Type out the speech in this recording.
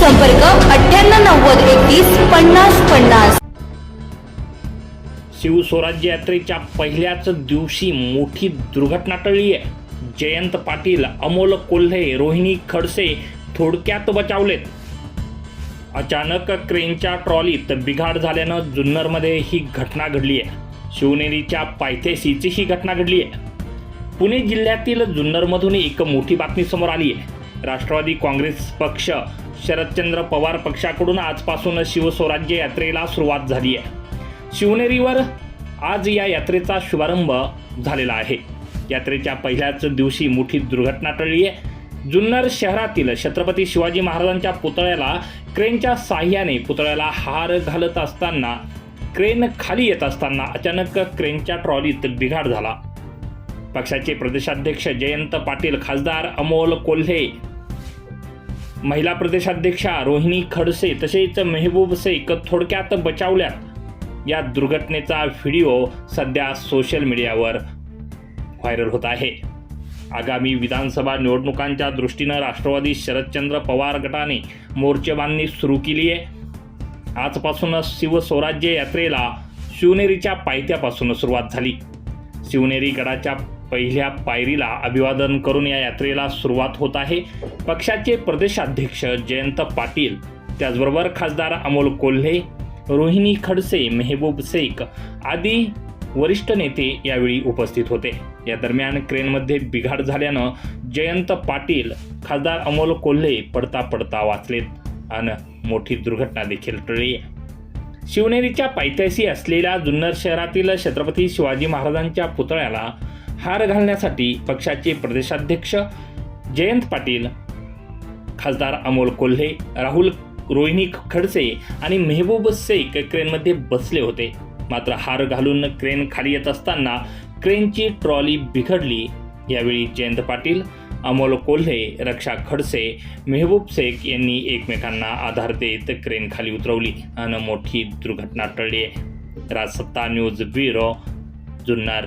संपर्क अठ्ठ्याण्णव नव्वद एकतीस पन्नास पन्नास. शिवस्वराज्य यात्रेच्या पहिल्याच दिवशी मोठी दुर्घटना टळली आहे जयंत पाटील अमोल कोल्हे रोहिणी खडसे थोडक्यात बचावलेत. अचानक क्रेनच्या ट्रॉलीत बिघाड झाल्यानं जुन्नरमध्ये ही घटना घडली आहे शिवनेरीच्या पायथ्याशीची ही घटना घडली आहे पुणे जिल्ह्यातील जुन्नरमधून एक मोठी बातमी समोर आली आहे राष्ट्रवादी काँग्रेस पक्ष शरदचंद्र पवार पक्षाकडून आजपासून शिवस्वराज्य यात्रेला सुरुवात झाली आहे. शिवनेरीवर आज या यात्रेचा शुभारंभ झालेला आहे. यात्रेच्या पहिल्याच दिवशी मोठी दुर्घटना टळली आहे. जुन्नर शहरातील छत्रपती शिवाजी महाराजांच्या पुतळ्याला क्रेनच्या साह्याने पुतळ्याला हार घालत असताना क्रेन खाली येत असताना अचानक क्रेनच्या ट्रॉलीत बिघाड झाला. पक्षाचे प्रदेशाध्यक्ष जयंत पाटील खासदार अमोल कोल्हे महिला प्रदेशाध्यक्षा रोहिणी खडसे तसेच मेहबूब शेख थोडक्यात बचावल्यात. या दुर्घटनेचा व्हिडिओ सध्या सोशल मीडियावर व्हायरल होत आहे. आगामी विधानसभा निवडणुकांच्या दृष्टीनं राष्ट्रवादी शरदचंद्र पवार गटाने मोर्चेबांधणी सुरू केली आहे. आजपासूनच शिवस्वराज्य यात्रेला शिवनेरीच्या पायथ्यापासून सुरुवात झाली. शिवनेरी गडाच्या पहिल्या पायरीला अभिवादन करून या यात्रेला सुरुवात होत आहे. पक्षाचे प्रदेशाध्यक्ष जयंत पाटील त्याचबरोबर खासदार अमोल कोल्हे रोहिणी खडसे मेहबूब शेख आदी वरिष्ठ नेते यावेळी उपस्थित होते. या दरम्यान क्रेनमध्ये बिघाड झाल्यानं जयंत पाटील खासदार अमोल कोल्हे पडता पडता वाचलेत आणि मोठी दुर्घटना देखील टळली शिवनेरीच्या पायथ्याशी असलेल्या जुन्नर शहरातील छत्रपती शिवाजी महाराजांच्या पुतळ्याला हार घालण्यासाठी पक्षाचे प्रदेशाध्यक्ष जयंत पाटील खासदार अमोल कोल्हे राहुल रोहिणी खडसे आणि मेहबूब शेख क्रेनमध्ये बसले होते. मात्र हार घालून क्रेन खाली येत असताना क्रेनची ट्रॉली बिघडली. यावेळी जयंत पाटील अमोल कोल्हे रक्षा खडसे मेहबूब शेख यांनी एकमेकांना आधार देत क्रेन खाली उतरवली आणि मोठी दुर्घटना टळली आहे. Rajsatta news bureau Junnar.